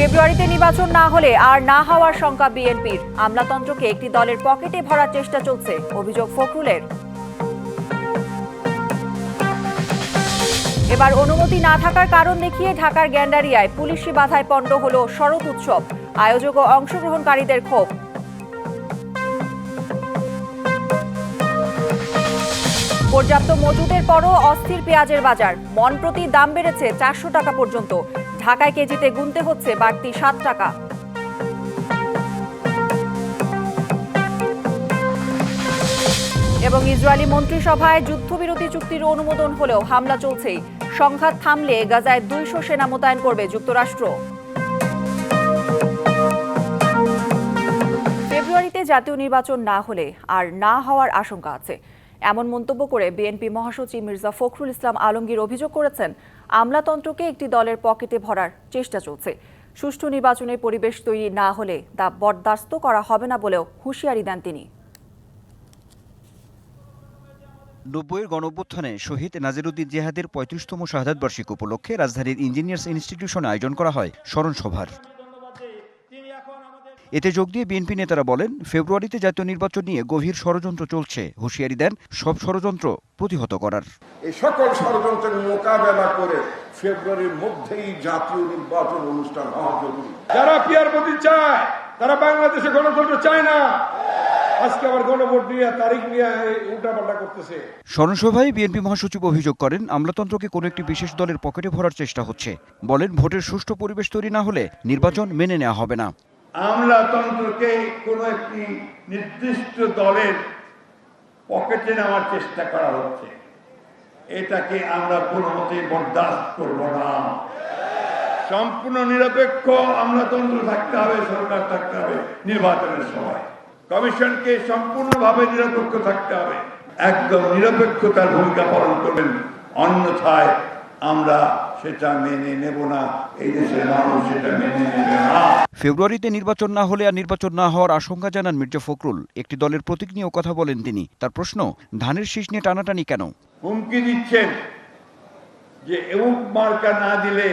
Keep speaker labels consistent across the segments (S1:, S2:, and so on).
S1: ফেব্রুয়ারিতে নির্বাচন না হলে আর না হওয়ার শঙ্কা বিএনপির। আমলাতন্ত্রকে একটি দলের পকেটে ভরার চেষ্টা চলছে, অভিযোগ ফখরুলের। এবার অনুমতি না থাকার কারণ দেখিয়ে ঢাকার গ্যান্ডারিয়ায় পুলিশি বাধায় পণ্ড হল শরৎ উৎসব, আয়োজক ও অংশগ্রহণকারীদের ক্ষোভ। পর্যাপ্ত মজুদের পরও অস্থির পেঁয়াজের বাজার, মন প্রতি দাম বেড়েছে চারশো টাকা পর্যন্ত। ঢাকায় কেজিতে গুনতে হচ্ছে বাড়তি সাত টাকা। এবং ইসরায়েলি মন্ত্রিসভায় যুদ্ধবিরতি চুক্তির অনুমোদন হলেও হামলা চলছেই। সংঘাত থামলে গাজায় দুইশো সেনা মোতায়েন করবে যুক্তরাষ্ট্র। ফেব্রুয়ারিতে জাতীয় নির্বাচন না হলে আর না হওয়ার আশঙ্কা আছে। এমন মন্তব্য করে বিএনপি মহাসচিব মির্জা ফখরুল ইসলাম আলমগীর অভিযোগ করেছেন আমলাতন্ত্রকে একটি দলের পকেটে ভরার চেষ্টা চলছে। সুষ্ঠু নির্বাচনের পরিবেশ তৈরি না হলে তা বরদাস্ত করা হবে না বলেও হুঁশিয়ারি দেন তিনি।
S2: নব্বইয়ের গণঅভ্যুত্থানে শহীদ নাজিরুদ্দিন জেহাদের পঁয়ত্রিশতম শাহাদ বার্ষিক উপলক্ষে রাজধানীর ইঞ্জিনিয়ার্স ইনস্টিটিউশনে আয়োজন করা হয় স্মরণ সভার এতে যোগ দিয়ে বিএনপি নেতারা বলেন ফেব্রুয়ারিতে জাতীয় নির্বাচন নিয়ে গভীর ষড়যন্ত্র চলছে। হুঁশিয়ারি দেন সব ষড়যন্ত্র প্রতিহত করার।
S3: এই সকল ষড়যন্ত্রের মোকাবেলা করে ফেব্রুয়ারির মধ্যেই জাতীয় নির্বাচন অনুষ্ঠান হওয়া জরুরি।
S4: যারা পিয়ার মোদি চায় তারা বাংলাদেশে গণতন্ত্র চায় না। আজকে আবার গণভোট নিয়ে তারিখ নিয়ে উল্টাপাল্টা করতেছে।
S2: স্মরণসভায় বিএনপি মহাসচিব অভিযোগ করেন আমলাতন্ত্রকে কোনো একটি বিশেষ দলের পকেটে ভরার চেষ্টা হচ্ছে। বলেন ভোটের সুষ্ঠু পরিবেশ তৈরি না হলে নির্বাচন মেনে নেওয়া হবে না।
S5: আমলাতন্ত্রকে কোনো একটি নির্দিষ্ট দলের পকেটে নেওয়ার চেষ্টা করা হচ্ছে। এটাকে আমরা কোনো মতেই বরদাস্ত করব না। সম্পূর্ণ নিরপেক্ষ আমলাতন্ত্র থাকতে হবে, সরকার থাকতে হবে নির্বাচনের সময়। কমিশনকে সম্পূর্ণভাবে নিরপেক্ষ থাকতে হবে। একদম নিরপেক্ষতার ভূমিকা পালন করবেন। অন্যথায় আমরা সেটা মেনে নেব না এই দেশের মানুষ সেটা মেনে নেবে না।
S2: ফেব্রুয়ারিতে নির্বাচন না হলে আর নির্বাচন না হওয়ার আশঙ্কা জানান মির্জা ফখরুল। একটি দলের প্রতীক নিয়েও কথা বলেন তিনি। তার প্রশ্ন ধানের শীষ নিয়ে টানাটানি কেন?
S5: হুমকি দিচ্ছেন যে অমুক মার্কা না দিলে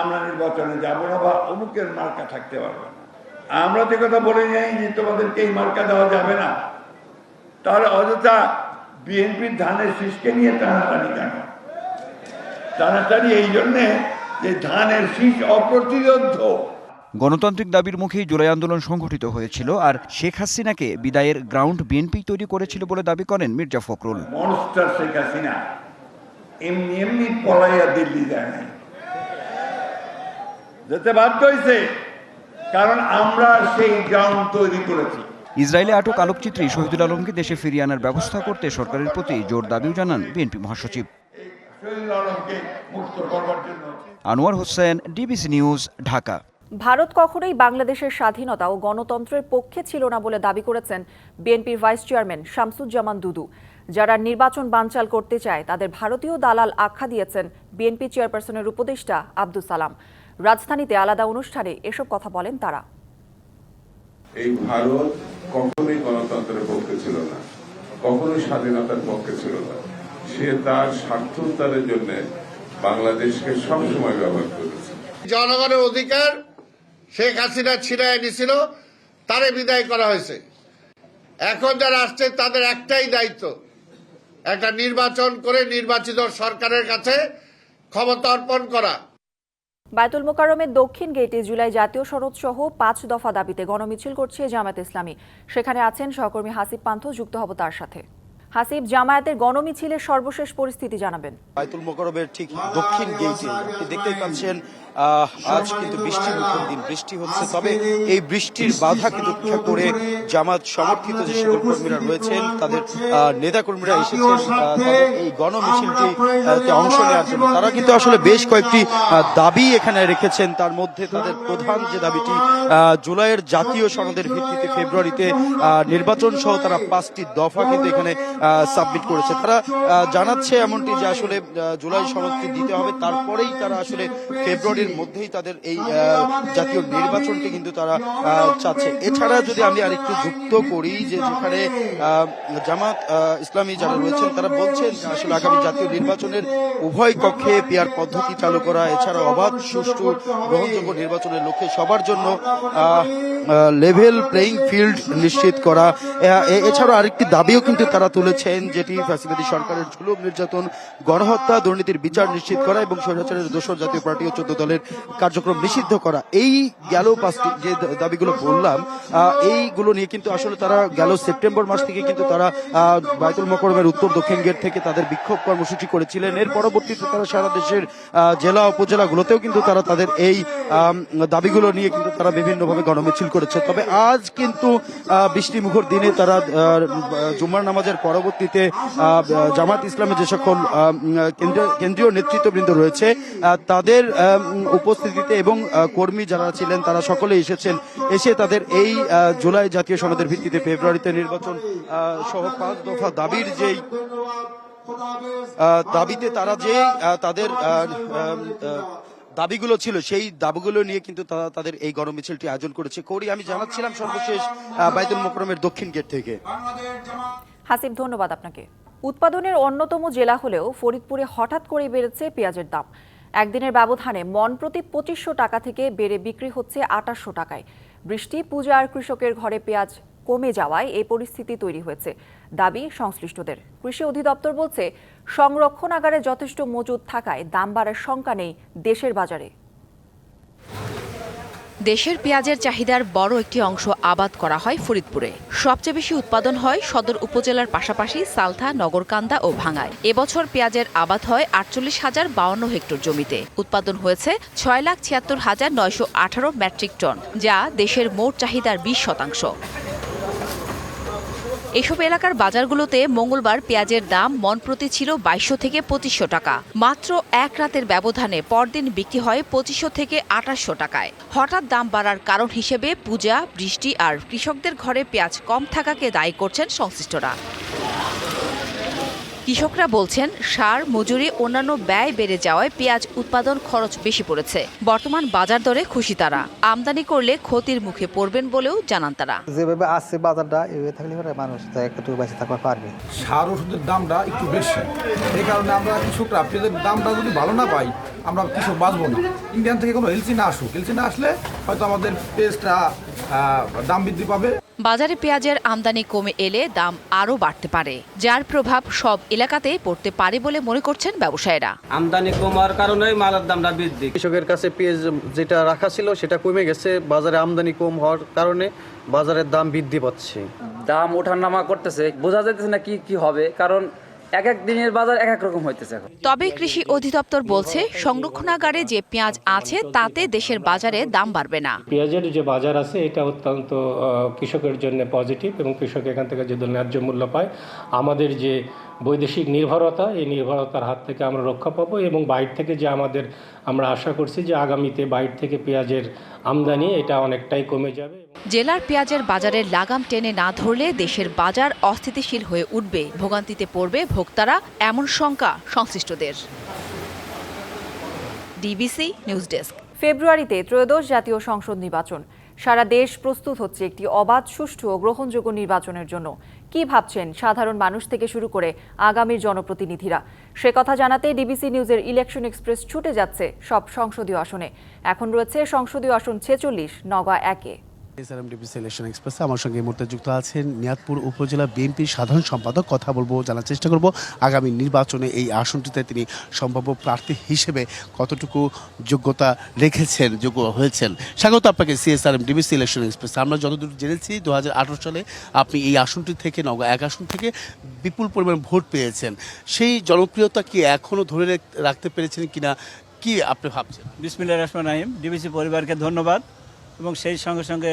S5: আমরা নির্বাচনে যাব না বা অমুকের মার্কা থাকতে পারবে না। আমরা তো কথা বলে যাই যে তোমাদেরকে এই মার্কা দেওয়া যাবে না। তাহলে অযথা বিএনপির ধানের শীষকে নিয়ে টানাটানি কেন? টানাটানি এই জন্যে যে ধানের শীষ অপ্রতিরোধ।
S2: গণতান্ত্রিক দাবির মুখেই জুলাই আন্দোলন সংগঠিত হয়েছিল আর শেখ হাসিনাকে বিদায়ের গ্রাউন্ড বিএনপি তৈরি করেছিল বলে দাবি করেন মির্জা ফখরুল।
S5: মনস্টার শেখ হাসিনা এমনি এমনি পলাইয়া দিল্লি যায় নাই। যেতে বাধ্য হয়েছে কারণ আমরা সেই গ্রাউন্ড তৈরি করেছি।
S2: ইসরায়েলে আটক আলোকচিত্রী শহীদুল আলমকে দেশে ফিরিয়ে আনার ব্যবস্থা করতে সরকারের প্রতি জোর দাবিও জানান বিএনপি মহাসচিব।
S5: আলমকে মুক্ত করবার জন্য।
S2: Anwar Hossain DBC news Dhaka.
S1: Bharat কখনোই বাংলাদেশের স্বাধীনতা ও গণতন্ত্রের পক্ষে ছিল না বলে দাবি করেছেন বিএনপির ভাইস চেয়ারম্যান শামসুজ্জামান দুদু। যারা নির্বাচন বানচাল করতে চায় তাদের ভারতীয় দালাল আখ্যা দিয়েছেন বিএনপি চেয়ারপারসনের উপদেষ্টা আব্দুল সালাম। রাজধানীতে আলাদা অনুষ্ঠানে এসব কথা বলেন তারা।
S6: এই ভারত কখনোই গণতন্ত্রের পক্ষে ছিল না। কখনোই স্বাধীনতার পক্ষে ছিল না। সে তার স্বার্থ উদ্ধারের জন্য বাংলাদেশকে সবসময় ব্যবহার করেছে।
S7: জনগণের অধিকার শেখ হাসিনা ছিনায় নিছিল তারে বিদায় করা হয়েছে। এখন যারা আসছে তাদের একটাই দায়িত্ব একটা নির্বাচন করে নির্বাচিত সরকারের কাছে ক্ষমতা অর্পণ করা।
S1: বায়তুল মোকারমের দক্ষিণ গেটে জুলাই জাতীয় সনদ সহ পাঁচ দফা দাবিতে গণমিছিল করছে জামায়াত ইসলামী। সেখানে আছেন সহকর্মী হাসিব পান্থ যুক্ত হব তার সাথে। হাসিব জামায়াতের গণমিছিলের সর্বশেষ পরিস্থিতি জানাবেন।
S8: বাইতুল মোকারবের ঠিক দক্ষিণ গেইটে দেখতেই পাচ্ছেন আজ কিন্তু বৃষ্টি মুখর দিন। বৃষ্টি হচ্ছে তবে এই বৃষ্টির বাধা কিন্তু উপেক্ষা করে জামাত সমর্থিত যে সকল কর্মীরা রয়েছেন তাদের আহ, নেতাকর্মীরা এসেছেন এই গণমিছিলটি অংশ নেওয়ার জন্য। তারা কিন্তু আসলে বেশ কয়েকটি দাবি এখানে রেখেছেন। তার মধ্যে তাদের প্রধান যে দাবিটি জুলাইয়ের জাতীয় সনদের ভিত্তিতে ফেব্রুয়ারিতে নির্বাচন সহ তারা পাঁচটি দফা কিন্তু এখানে সাবমিট করেছে। তারা জানাচ্ছে এমনটি যে আসলে জুলাই সনদটি দিতে হবে তারপরেই তারা আসলে ফেব্রুয়ারির দলের মধ্যেই তাদের এই জাতীয় নির্বাচনটি কিন্তু তারা চাচ্ছে। এছাড়া যদি আমি আরেকটু যুক্ত করি যে যেখানে জামাত ইসলামী যারা রয়েছেন তারা বলছেন আসলে আগামী জাতীয় নির্বাচনের উভয় কক্ষে পিয়ার পদ্ধতি চালু করা এছাড়া অবাধ সুষ্ঠু গ্রহণযোগ্য নির্বাচনের লক্ষ্যে সবার জন্য লেভেল প্লেইং ফিল্ড নিশ্চিত করা। এছাড়া আরেকটি দাবিও কিন্তু তারা তুলেছেন যেটি ফ্যাসিলিটি সরকারের ঝুলুম নির্যাতন গণহত্যা দুর্নীতির বিচার নিশ্চিত করা এবং স্বৈরাচারের দোষর জাতীয় পার্টি ও চোদ্দ দলের কার্যক্রম নিষিদ্ধ করা। এই গেল পাঁচটি যে দাবিগুলো বললাম এইগুলো নিয়ে কিন্তু আসলে তারা গেল সেপ্টেম্বর মাস থেকে কিন্তু তারা বায়তুল মকরমের উত্তর দক্ষিণ গেট থেকে তাদের বিক্ষোভ কর্মসূচি করেছিলেন। এর পরবর্তীতে তারা সারা দেশের জেলা উপজেলাগুলোতেও কিন্তু তারা তাদের এই দাবিগুলো নিয়ে কিন্তু তারা বিভিন্নভাবে গণমিছিল করেছে। তবে আজ কিন্তু বৃষ্টি মুখর দিনে তারা জুম্মার নামাজের পরবর্তীতে জামাত ইসলামের যে সকল কেন্দ্রীয় নেতৃত্ববৃন্দ রয়েছে তাদের উপস্থিতিতে এবং কর্মী যারা ছিলেন তারা সকলে এসেছেন। এসে তাদের এই জুলাই জাতীয় সনদের ভিত্তিতে ফেব্রুয়ারিতে নির্বাচন সহ পাঁচ দফা দাবির যেই দাবিতে তারা যে তাদের দাবিগুলো ছিল সেই দাবিগুলো নিয়ে কিন্তু তারা তাদের এই গণমিছিলটি আয়োজন করেছে। করি আমি জানাচ্ছিলাম সর্বশেষ আহ, বাইতুল মোকরমের দক্ষিণ গেট থেকে।
S1: হাসিব ধন্যবাদ আপনাকে। উৎপাদনের অন্যতম জেলা হলেও ফরিদপুরে হঠাৎ করে বেড়েছে পেঁয়াজের দাম। একদিনের ব্যবধানে মন প্রতি পঁচিশশো টাকা থেকে বেড়ে বিক্রি হচ্ছে আটাশশো টাকায়। বৃষ্টি, পূজা আর কৃষকের ঘরে পেঁয়াজ কমে যাওয়ায় এই পরিস্থিতি তৈরি হয়েছে। দাবি সংশ্লিষ্টদের। কৃষি অধিদপ্তর বলছে, সংরক্ষণাগারে যথেষ্ট মজুদ থাকায় দাম বাড়ার শঙ্কা নেই দেশের বাজারে।
S9: দেশের পেঁয়াজের চাহিদার বড় একটি অংশ আবাদ করা হয় ফরিদপুরে। সবচেয়ে বেশি উৎপাদন হয় সদর উপজেলার পাশাপাশি সালথা, নগরকান্দা ও ভাঙায় এবছর পেঁয়াজের আবাদ হয় আটচল্লিশ হাজার বাউন্ন হেক্টর জমিতে। উৎপাদন হয়েছে ছয় লাখ ছিয়াত্তর হাজার নয়শো আঠারো মেট্রিক টন, যা দেশের মোট চাহিদার বিশ শতাংশ। এসব এলাকার বাজারগুলোতে মঙ্গলবার পেঁয়াজের দাম মন প্রতি ছিল বাইশশো থেকে পঁচিশশো টাকা। মাত্র এক রাতের ব্যবধানে পরদিন বিক্রি হয় পঁচিশশো থেকে আঠাশশো টাকায়। হঠাৎ দাম বাড়ার কারণ হিসেবে পূজা, বৃষ্টি আর কৃষকদের ঘরে পেঁয়াজ কম থাকাকে দায়ী করছেন সংশ্লিষ্টরা। কৃষকরা বলছেন সার মজুরি অন্যান্য ব্যয় বেড়ে যাওয়ায় পেঁয়াজ উৎপাদন খরচ বেশি পড়েছে। বর্তমান বাজার দরে খুশি তারা। আমদানি করলে ক্ষতির মুখে পড়বেন বলেও জানান তারা।
S10: যেভাবে আসছে বাজারটা এভাবে থাকলে পরে মানুষ তো একটু বেঁচে থাকতে পারবে।
S4: সার ওষুধের দামটা একটু বেশি। এই কারণে আমরা কৃষকরা পেঁয়াজের দামটা যদি ভালো না পাই আমরা কৃষক বাঁচবো না। ইন্ডিয়ান থেকে কোনো এলসি না আসুক। এলসি না আসলে হয়তো আমাদের পেঁয়াজটা দাম বৃদ্ধি পাবে।
S9: বাজারে পেঁয়াজের আমদানি কমে এলে দাম আরও বাড়তে পারে যার প্রভাব সব এলাকাতেই পড়তে পারে বলে মনে করছেন ব্যবসায়ীরা।
S11: আমদানি কমার কারণে মালের দামটা বৃদ্ধি।
S10: কৃষকের কাছে পেঁয়াজ যেটা রাখা ছিল সেটা কমে গেছে বাজারে আমদানি কম হওয়ার কারণে বাজারের দাম বৃদ্ধি পাচ্ছে।
S11: দাম ওঠানামা করতেছে বোঝা যাইতেছে না কি কি হবে কারণ এক এক দিনের বাজার এক এক রকম হইতেছে
S9: তবে কৃষি অধিদপ্তর বলছে সংরক্ষণাগারে যে পেঁয়াজ আছে তাতে দেশের বাজারে দাম বাড়বে না।
S12: পেঁয়াজের যে বাজার আছে এটা অত্যন্ত আহ, কৃষকের জন্য পজিটিভ এবং কৃষক এখান থেকে যদি ন্যায্য মূল্য পায় আমাদের যে বৈদেশিক নির্ভরতা এই নির্ভরতার হাত থেকে আমরা রক্ষা পাবো এবং বাইর থেকে যে আমাদের আমরা আশা করছি যে আগামীতে বাইর থেকে পেঁয়াজের আমদানি এটা অনেকটাই কমে যাবে।
S9: জেলার পেঁয়াজের বাজারের লাগাম টেনে না ধরলে দেশের বাজার অস্থিতিশীল হয়ে উঠবে ভোগান্তিতে পড়বে ভোক্তারা এমন শঙ্কা সংশ্লিষ্টদের। DBC news desk.
S1: ফেব্রুয়ারিতে ত্রয়োদশ জাতীয় সংসদ নির্বাচন। সারা দেশ প্রস্তুত হচ্ছে একটি অবাধ সুষ্ঠু ও গ্রহণযোগ্য নির্বাচনের জন্য। কি ভাবছেন সাধারণ মানুষ থেকে শুরু করে আগামীর জনপ্রতিনিধিরা? সে কথা জানাতে ডিবিসি নিউজের ইলেকশন এক্সপ্রেস ছুটে যাচ্ছে সব সংসদীয় আসনে। এখন রয়েছে সংসদীয় আসন ছেচল্লিশ, নগা একে।
S13: এসআরএম ডিবিসি ইলেকশন এক্সপ্রেসে আমার সঙ্গে এই মুহূর্তে যুক্ত আছেন নিয়াদপুর উপজেলা বিএনপির সাধারণ সম্পাদক, কথা বলব, জানার চেষ্টা করব। আগামী নির্বাচনে এই আসনটিতে তিনি সম্ভাব্য প্রার্থী হিসেবে কতটুকু যোগ্যতা রেখেছেন, যোগ্য হয়েছেন? স্বাগত আপনাকে সিএসআরএম ডিবিসি ইলেকশন এক্সপ্রেস। আমরা যতদূর জেনেছি দু হাজার আঠারো সালে আপনি এই আসনটি থেকে, নগা এক আসন থেকে বিপুল পরিমাণ ভোট পেয়েছেন। সেই জনপ্রিয়তা কি এখনও ধরে রাখ- রাখতে পেরেছেন কিনা, কি আপনি ভাবছেন?
S11: বিসমিল্লা রহমান রাহিম। ডিবিসি পরিবারকে ধন্যবাদ। এবং সেই সঙ্গে সঙ্গে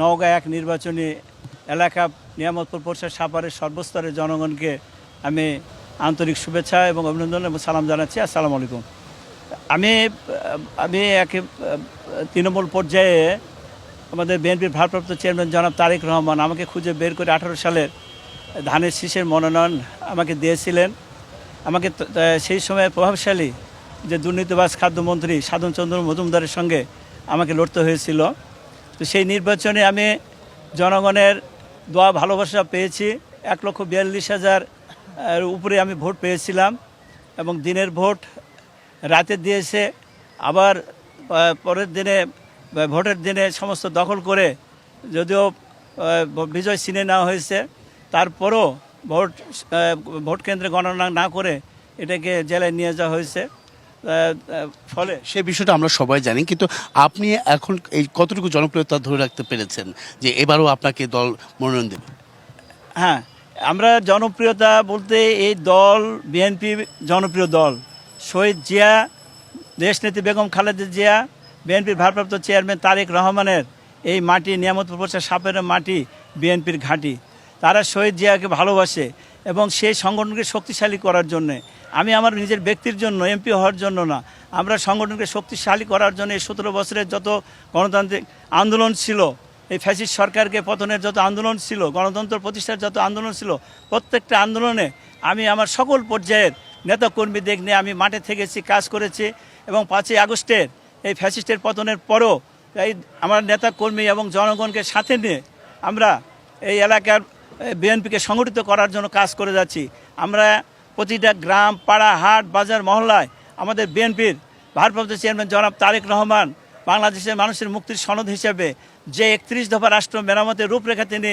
S11: নওগাঁ এক নির্বাচনী এলাকা নিয়ামতপুর পরিষদ সাপারের সর্বস্তরের জনগণকে আমি আন্তরিক শুভেচ্ছা এবং অভিনন্দন এবং সালাম জানাচ্ছি। আসসালামু আলাইকুম। আমি আমি একে তৃণমূল পর্যায়ে আমাদের বিএনপির ভারপ্রাপ্ত চেয়ারম্যান জনাব তারেক রহমান আমাকে খুঁজে বের করে আঠারো সালের ধানের শীষের মনোনয়ন আমাকে দিয়েছিলেন। আমাকে সেই সময় প্রভাবশালী যে দুর্নীতিবাজ খাদ্যমন্ত্রী সাধনচন্দ্র মজুমদারের সঙ্গে আমাকে লড়তে হয়েছিল। তো সেই নির্বাচনে আমি জনগণের দোয়া, ভালোবাসা পেয়েছি। এক লক্ষ বিয়াল্লিশ হাজার উপরে আমি ভোট পেয়েছিলাম এবং দিনের ভোট রাতে দিয়েছে। আবার পরের দিনে ভোটের দিনে সমস্ত দখল করে যদিও বিজয় চিনে নেওয়া হয়েছে, তারপরও ভোট ভোট কেন্দ্রে গণনা না করে এটাকে জেলায় নিয়ে যাওয়া হয়েছে। ফলে?
S13: সে বিষয়টা আমরা সবাই জানি কিন্তু আপনি এখন এই কতটুকু জনপ্রিয়তা ধরে রাখতে পেরেছেন যে এবারও আপনাকে দল মনোনয়ন দেবে?
S11: হ্যাঁ আমরা জনপ্রিয়তা বলতে এই দল বিএনপি জনপ্রিয় দল। শহীদ জিয়া দেশনেত্রী বেগম খালেদা জিয়া বিএনপির ভারপ্রাপ্ত চেয়ারম্যান তারেক রহমানের এই মাটি নিয়ামতপুর প্রচার সাপের মাটি বিএনপির ঘাঁটি। তারা শহীদ জিয়াকে ভালোবাসে। এবং সেই সংগঠনকে শক্তিশালী করার জন্যে। আমি আমার নিজের ব্যক্তির জন্য, এমপি হওয়ার জন্য না। আমরা সংগঠনকে শক্তিশালী করার জন্য এই সতেরো বছরের যত গণতান্ত্রিক আন্দোলন ছিল, এই ফ্যাসিস্ট সরকারকে পতনের যত আন্দোলন ছিল, গণতন্ত্র প্রতিষ্ঠার যত আন্দোলন ছিল, প্রত্যেকটা আন্দোলনে আমি আমার সকল পর্যায়ের নেতাকর্মীদের নিয়ে আমি মাঠে থেকেছি, কাজ করেছি এবং পাঁচই আগস্টের এই ফ্যাসিস্টের পতনের পরও এই আমার নেতাকর্মী এবং জনগণকে সাথে নিয়ে আমরা এই এলাকার বিএনপিকে সংগঠিত করার জন্য কাজ করে যাচ্ছি আমরা প্রতিটা গ্রাম পাড়া হাট বাজার মহল্লায় আমাদের বিএনপির ভারপ্রাপ্ত চেয়ারম্যান জনাব তারেক রহমান বাংলাদেশের মানুষের মুক্তির সনদ হিসেবে যে একত্রিশ দফা রাষ্ট্র মেরামতের রূপরেখা তিনি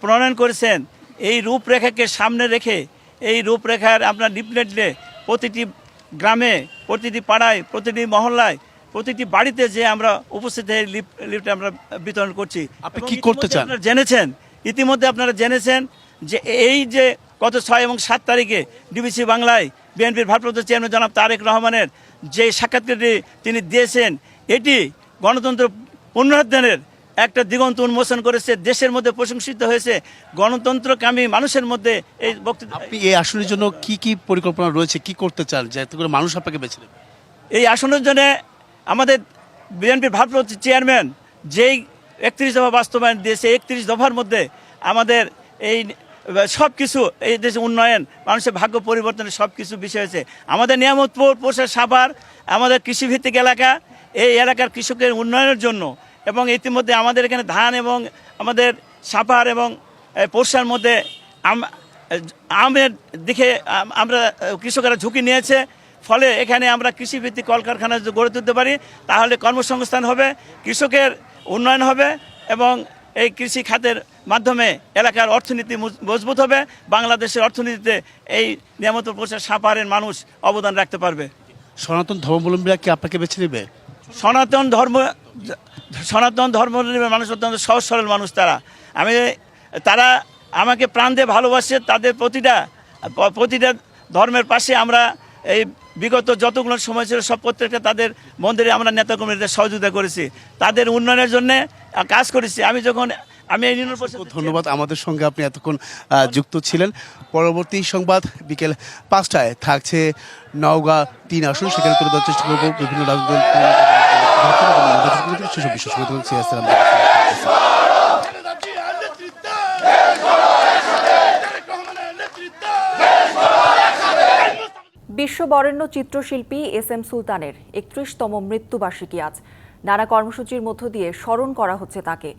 S11: প্রণয়ন করেছেন এই রূপরেখাকে সামনে রেখে এই রূপরেখার আপনার লিপলেটলে প্রতিটি গ্রামে প্রতিটি পাড়ায় প্রতিটি মহল্লায় প্রতিটি বাড়িতে যে আমরা উপস্থিত হয়ে লিফট আমরা বিতরণ করছি
S13: আপনি কি করতে চান?
S11: জেনেছেন ইতিমধ্যে আপনারা জেনেছেন যে এই যে গত ছয় এবং সাত তারিখে ডিবিসি বাংলায় বিএনপির ভারপ্রাপ্ত চেয়ারম্যান জনাব তারেক রহমানের যে সাক্ষাৎকারটি তিনি দিয়েছেন এটি গণতন্ত্র পুনরুদ্ধারের একটা দিগন্ত উন্মোচন করেছে দেশের মধ্যে প্রশংসিত হয়েছে গণতন্ত্রকামী মানুষের মধ্যে এই বক্তৃতা
S13: আপনি এই আসনের জন্য কি কি পরিকল্পনা রয়েছে কি করতে চান যাতে করে মানুষ আপনাকে বেছে নেবে?
S11: এই আসনের জন্য আমাদের বিএনপির ভারপ্রাপ্ত চেয়ারম্যান যেই একত্রিশ দফা বাস্তবায়ন দিয়েছে, একত্রিশ দফার মধ্যে আমাদের এই সব কিছু এই দেশে উন্নয়ন, মানুষের ভাগ্য পরিবর্তনের সব কিছু বিষয় আছে আমাদের নিয়ামতপুর পোষা সাভার, আমাদের কৃষিভিত্তিক এলাকা, এই এলাকার কৃষকের উন্নয়নের জন্য এবং ইতিমধ্যে আমাদের এখানে ধান এবং আমাদের সাপার এবং পোষার মধ্যে আম- আমের দিকে আমরা কৃষকেরা ঝুঁকি নিয়েছে। ফলে এখানে আমরা কৃষিভিত্তিক কলকারখানা যদি গড়ে তুলতে পারি, তাহলে কর্মসংস্থান হবে। কৃষকের উন্নয়ন হবে এবং এই কৃষি খাতের মাধ্যমে এলাকার অর্থনীতি মজ- মজবুত হবে বাংলাদেশের অর্থনীতিতে এই নিয়ামত প্রচার সাপারের মানুষ অবদান রাখতে পারবে।
S13: সনাতন ধর্মাবলম্বীরা কি আপনাকে বেছে নেবে?
S11: সনাতন ধর্ম সনাতন ধর্ম মানুষ অত্যন্ত সহজ সরল মানুষ তারা। আমি তারা আমাকে প্রাণ দিয়ে ভালোবাসে তাদের প্রতিটা প্রতিটা ধর্মের পাশে আমরা এই বিগত যতগুলো সময় ছিল, সব প্রত্যেকটা তাদের মন্দিরে আমরা নেতাকর্মীদের সহযোগিতা করেছি। তাদের উন্নয়নের জন্য কাজ করেছি। আমি যখন, আমি
S13: ধন্যবাদ আমাদের সঙ্গে আপনি এতক্ষণ যুক্ত ছিলেন। পরবর্তী সংবাদ বিকেল পাঁচটায় থাকছে নওগাঁ তিন আসন। সেখানে তুলে দেওয়ার চেষ্টা করব বিভিন্ন রাজনৈতিক সেসব বিষয় সঙ্গে থাকুন, সিয়াস সালাম।
S1: বিশ্ব বরেণ্য চিত্রশিল্পী এস এম সুলতানের একত্রিশতম মৃত্যুবার্ষিকী আজ। নানা কর্মসূচির মধ্য দিয়ে স্মরণ করা হচ্ছে তাকে।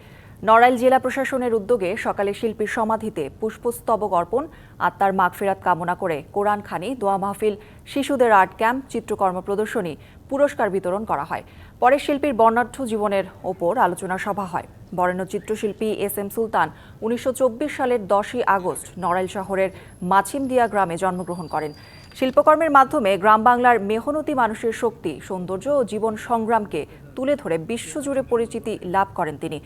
S1: নড়াইল জেলা প্রশাসনের উদ্যোগে সকালে শিল্পীর সমাধিতে পুষ্পস্তবক অর্পণ, আত্মার মাগফেরাত কামনা করে কোরআন খানি, দোয়া মাহফিল, শিশুদের আর্ট ক্যাম্প, চিত্রকর্ম প্রদর্শনী, পুরস্কার বিতরণ করা হয়। পরে শিল্পীর বর্ণাঢ্য জীবনের ওপর আলোচনা সভা হয়। বরেণ্য চিত্রশিল্পী এস এম সুলতান উনিশশো চব্বিশ সালের দশই আগস্ট নড়াইল শহরের মাছিমদিয়া গ্রামে জন্মগ্রহণ করেন। শিল্পকর্মের মাধ্যমে গ্রাম বাংলার মেহনতি মানুষের শক্তি, সৌন্দর্য ও জীবন সংগ্রামকে তুলে ধরে বিশ্বজুড়ে পরিচিতি লাভ করেন তিনি।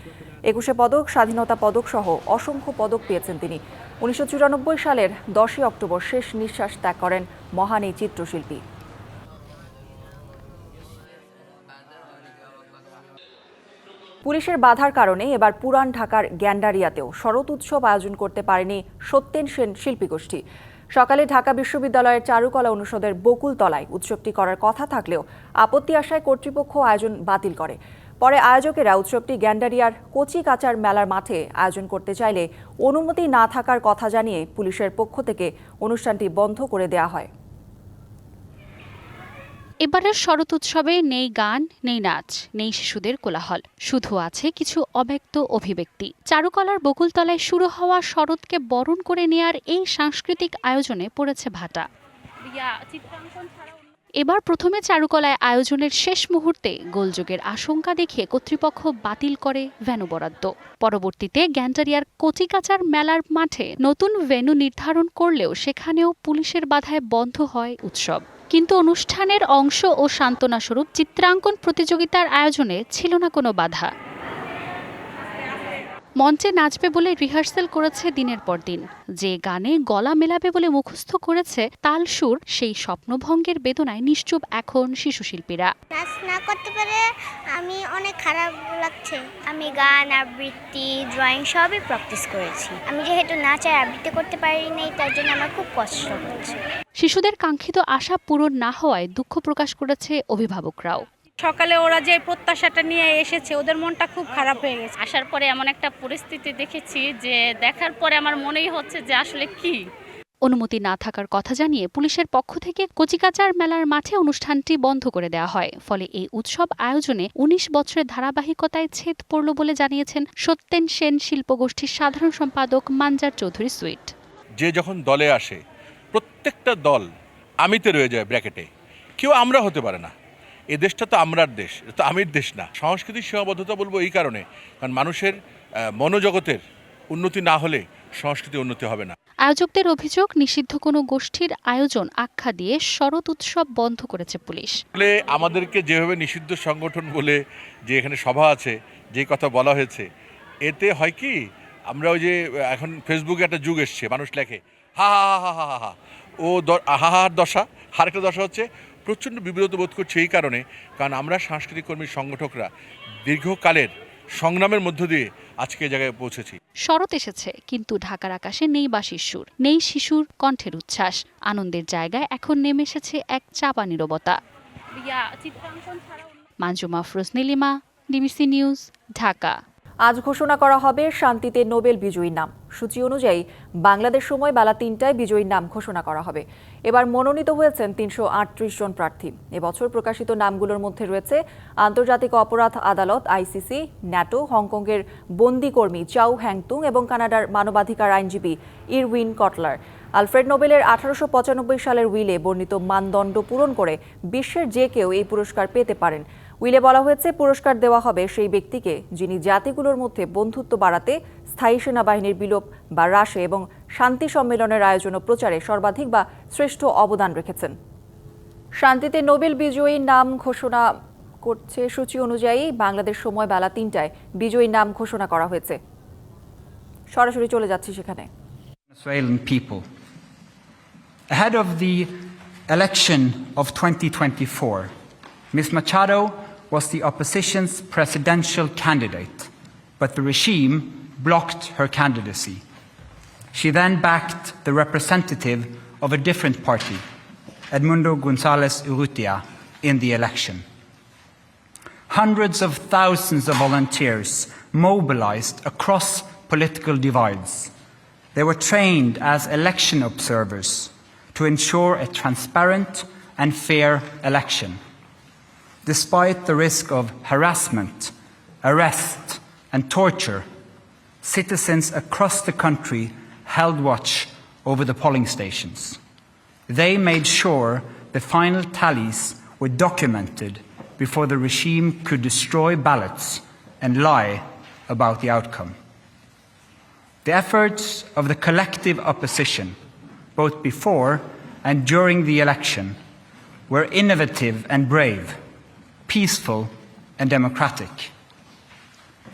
S1: একুশে পদক, স্বাধীনতা পদক সহ অসংখ্য পদক পেয়েছেন তিনি। উনিশশো চুরানব্বই সালের দশই অক্টোবর শেষ নিঃশ্বাস ত্যাগ করেন মহান এই চিত্রশিল্পী। পুলিশের বাধার কারণে এবার পুরান ঢাকার গ্যান্ডারিয়াতেও শরৎ উৎসব আয়োজন করতে পারেনি সত্যেন সেন শিল্পী গোষ্ঠী সকালে ঢাকা বিশ্ববিদ্যালয়ের চারুকলা অনুষদের বকুলতলায় উৎসবটি করার কথা থাকলেও আপত্তি আসায় কর্তৃপক্ষ আয়োজন বাতিল করে। পরে আয়োজকেরা উৎসবটি গ্যান্ডারিয়ার কচি কাচার মেলার মাঠে আয়োজন করতে চাইলে অনুমতি না থাকার কথা জানিয়ে পুলিশের পক্ষ থেকে অনুষ্ঠানটি বন্ধ করে দেয়া হয়।
S14: এবারের শরৎ উৎসবে নেই গান নেই নাচ নেই শিশুদের কোলাহল। শুধু আছে কিছু অব্যক্ত অভিব্যক্তি। চারুকলার বকুলতলায় শুরু হওয়া শরৎকে বরণ করে নেয়ার এই সাংস্কৃতিক আয়োজনে পড়েছে ভাটা। এবার প্রথমে চারুকলায় আয়োজনের শেষ মুহূর্তে গোলযোগের আশঙ্কা দেখে কর্তৃপক্ষ বাতিল করে ভেন্যু বরাদ্দ। পরবর্তীতে গ্যান্টারিয়ার কচিকাচার মেলার মাঠে নতুন ভেন্যু নির্ধারণ করলেও সেখানেও পুলিশের বাধায় বন্ধ হয় উৎসব। কিন্তু অনুষ্ঠানের অংশ ও সান্ত্বনা স্বরূপ চিত্রাঙ্কন প্রতিযোগিতার আয়োজনে ছিল না কোনো বাধা। মঞ্চে নাচবে বলে রিহার্সেল করেছে দিনের পর দিন। যে গানে গলা মেলাবে বলে মুখস্থ করেছে তাল সুর, সেই স্বপ্নভঙ্গের বেদনায় নিশ্চুপ এখন শিশু শিল্পীরা
S15: নাচ না করতে পারে আমি অনেক খারাপ লাগছে। আমি গান, আবৃত্তি ড্রয়িং সবই প্র্যাকটিস করেছি। আমি যেহেতু নাচ আর আবৃত্তি করতে পারি নাই, তার জন্য আমার খুব কষ্ট হচ্ছে।
S14: শিশুদের কাঙ্ক্ষিত আশা পূরণ না হওয়ায় দুঃখ প্রকাশ করেছে অভিভাবকরাও।
S16: সকালে ওরা যে প্রত্যাশাটা নিয়ে এসেছে ওদের মনটা খুব খারাপ হয়ে গেছে। আসার পরে এমন একটা পরিস্থিতি দেখেছি যে দেখার পরে আমার মনেই হচ্ছে যে আসলে কি।
S14: অনুমতি না থাকার কথা জানিয়ে পুলিশের পক্ষ থেকে কচিকাচার মেলার মাঠে অনুষ্ঠানটি বন্ধ করে দেওয়া হয়। ফলে এই উৎসব আয়োজনে ১৯ বছরের ধারাবাহিকতায় ছেদ পড়ল বলে জানিয়েছেন সত্যেন সেন শিল্পগোষ্ঠীর সাধারণ সম্পাদক মানজার চৌধুরী সুইট।
S17: যে যখন দলে আসে প্রত্যেকটা দল আমিতে রয়ে যায় ব্র্যাকেটে। কেউ আমরা হতে পারে না। এ দেশটা তো আমরার দেশ তো আমির দেশ না। সংস্কৃতির সীমাবদ্ধতা বলব এই কারণে কারণ মানুষের মনোজগতের উন্নতি না হলে সংস্কৃতি উন্নতি হবে না।
S14: আয়োজকদের অভিযোগ নিষিদ্ধ কোনো গোষ্ঠীর আয়োজন আখ্যা দিয়ে শরৎ উৎসব বন্ধ করেছে পুলিশ।
S17: আমাদেরকে যেভাবে নিষিদ্ধ সংগঠন বলে যে এখানে সভা আছে যে কথা বলা হয়েছে এতে হয় কি আমরা ওই যে এখন ফেসবুকে একটা যুগ এসছে মানুষ লেখে হা হা হা হা হা হা ও দ- হা হার দশা। আরেকটা দশা হচ্ছে প্রচণ্ড বিব্রত বোধ করছে এই কারণে কারণ আমরা সাংস্কৃতিক কর্মী সংগঠকরা দীর্ঘকালের সংগ্রামের মধ্য দিয়ে আজকে এই জায়গায় পৌঁছেছি।
S14: শরৎ এসেছে কিন্তু ঢাকার আকাশে নেই বাঁশির সুর নেই শিশুর কণ্ঠের উচ্ছ্বাস। আনন্দের জায়গায় এখন নেমে এসেছে এক চাপা নীরবতা। Manjuma Afroz Nilima DBC news Dhaka.
S1: আজ ঘোষণা করা হবে শান্তিতে নোবেল বিজয়ীর নাম। সূচি অনুযায়ী বাংলাদেশ সময় বেলা তিনটায় বিজয়ীর নাম ঘোষণা করা হবে। এবার মনোনীত হয়েছেন তিনশো আটত্রিশ জন প্রার্থী। এবছর প্রকাশিত নামগুলোর মধ্যে রয়েছে আন্তর্জাতিক অপরাধ আদালত, আইসিসি, ন্যাটো, হংকংয়ের বন্দি কর্মী চাউ হ্যাংতুং এবং কানাডার মানবাধিকার আইনজীবী ইরউইন কটলার। আলফ্রেড নোবেলের আঠারোশো পঁচানব্বই সালের উইলে বর্ণিত মানদণ্ড পূরণ করে বিশ্বের যে কেউ এই পুরস্কার পেতে পারেন। উইলে বলা হয়েছে পুরস্কার দেওয়া হবে সেই ব্যক্তিকে যিনি জাতিগুলোর মধ্যে বন্ধুত্ব বাড়াতে স্থায়ী সেনাবাহিনীর বিলোপ বা হ্রাসে এবং শান্তি সম্মেলনের আয়োজন ও প্রচারে সর্বাধিক বা শ্রেষ্ঠ অবদান রেখেছেন। শান্তিতে নোবেল বিজয়ীর নাম ঘোষণা করছে সূচি অনুযায়ী বাংলাদেশ সময় বেলা তিনটায় বিজয়ীর নাম ঘোষণা করা হয়েছে। সরাসরি চলে যাচ্ছি সেখানে।
S18: Ahead of the election of 2024, Ms. Machado was the opposition's presidential candidate, but the regime blocked her candidacy. She then backed the representative of a different party, Edmundo Gonzalez Urrutia, in the election. Hundreds of thousands of volunteers mobilized across political divides. They were trained as election observers to ensure a transparent and fair election. Despite the risk of harassment, arrest, and torture, citizens across the country held watch over the polling stations. They made sure the final tallies were documented before the regime could destroy ballots and lie about the outcome. The efforts of the collective opposition, both before and during the election, were innovative and brave, peaceful and democratic.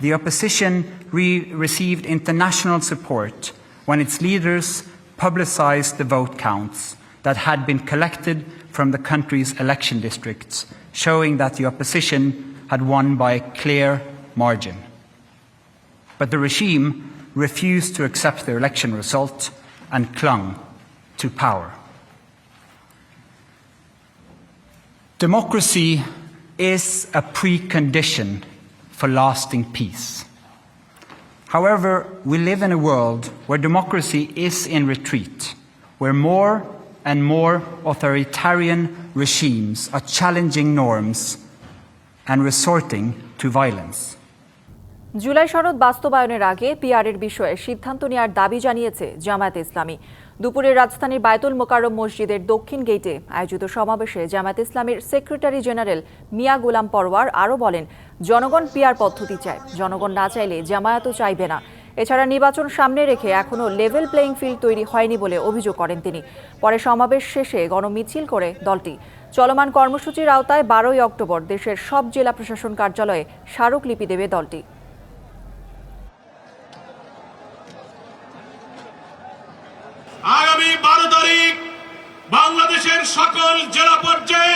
S18: The opposition re- received international support when its leaders publicized the vote counts that had been collected from the country's election districts, showing that the opposition had won by a clear margin. But the regime refused to accept the election result and clung to power. Democracy is a precondition for lasting peace. However, we live in a world where democracy is in retreat, where more and more authoritarian regimes are challenging norms and resorting to violence.
S1: July সনদ বাস্তবায়নের আগে পিআরের বিষয়ে সিদ্ধান্ত নেওয়ার দাবি জানিয়েছে জামায়াতে ইসলামী দুপুরে রাজধানীর বায়তুল মোকাররম মসজিদের দক্ষিণ গেটে আয়োজিত সমাবেশে জামায়াত ইসলামের সেক্রেটারি জেনারেল মিয়া গোলাম পরওয়ার আরও বলেন, জনগণ পিয়ার পদ্ধতি চায়। জনগণ না চাইলে জামায়াতও চাইবে না। এছাড়া নির্বাচন সামনে রেখে এখনও লেভেল প্লেয়িং ফিল্ড তৈরি হয়নি বলে অভিযোগ করেন তিনি। পরে সমাবেশ শেষে গণমিছিল করে দলটি। চলমান কর্মসূচির আওতায় বারোই অক্টোবর দেশের সব জেলা প্রশাসন কার্যালয়ে স্মারকলিপি দেবে দলটি।
S19: আগামী তারিখ বাংলাদেশের সকল জেলা পর্যায়ে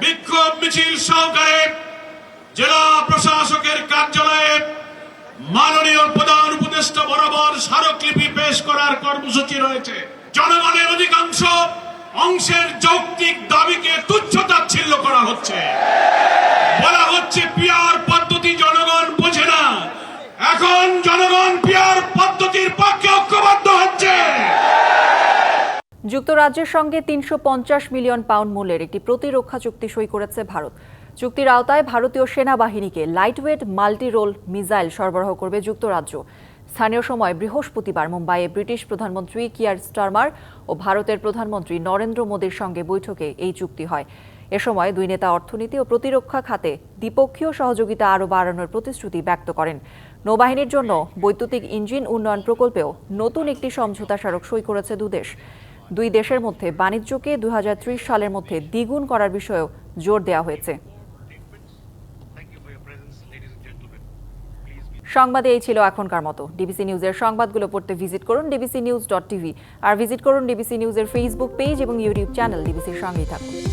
S19: বিক্ষোভ মিছিল সহকারে জেলা প্রশাসকের কার্যালয়ে মাননীয় প্রধান উপদেষ্টা বরাবর স্মারকলিপি পেশ করার কর্মসূচি রয়েছে। জনগণের অধিকাংশ অংশের যৌক্তিক দাবিকে তুচ্ছ তাচ্ছিল্য করা হচ্ছে। বলা হচ্ছে পিয়ার পদ্ধতি জনগণ বোঝে না। এখন জনগণ পিয়ার পদ্ধতির পক্ষে ঐক্যবদ্ধ হচ্ছে।
S1: যুক্তরাজ্যের সঙ্গে তিনশো পঞ্চাশ মিলিয়ন পাউন্ড মূল্যের একটি প্রতিরক্ষা চুক্তি সই করেছে ভারত। চুক্তির আওতায় ভারতীয় সেনাবাহিনীকে লাইটওয়েট মাল্টি রোল মিসাইল সরবরাহ করবে যুক্তরাজ্য। স্থানীয় সময় বৃহস্পতিবার মুম্বাইয়ে ব্রিটিশ প্রধানমন্ত্রী কিয়ার স্টারমার ও ভারতের প্রধানমন্ত্রী নরেন্দ্র মোদীর সঙ্গে বৈঠকে এই চুক্তি হয়। এ সময় দুই নেতা অর্থনীতি ও প্রতিরক্ষা খাতে দ্বিপক্ষীয় সহযোগিতা আরও বাড়ানোর প্রতিশ্রুতি ব্যক্ত করেন। নৌবাহিনীর জন্য বৈদ্যুতিক ইঞ্জিন উন্নয়ন প্রকল্পেও নতুন একটি সমঝোতা স্মারক সই করেছে দুদেশ। দুই দেশের মধ্যে বাণিজ্যকে দু হাজার ত্রিশ সালের মধ্যে দ্বিগুণ করার বিষয়েও জোর দেওয়া হয়েছে। সংবাদে এই ছিল এখনকার মতো। ডিবিসি নিউজের সংবাদগুলো পড়তে ভিজিট করুন ডিবিসি নিউজ ডট টিভি। আর ভিজিট করুন ডিবিসি নিউজের ফেসবুক পেজ এবং ইউটিউব চ্যানেল ডিবিসির সঙ্গেই থাকুন।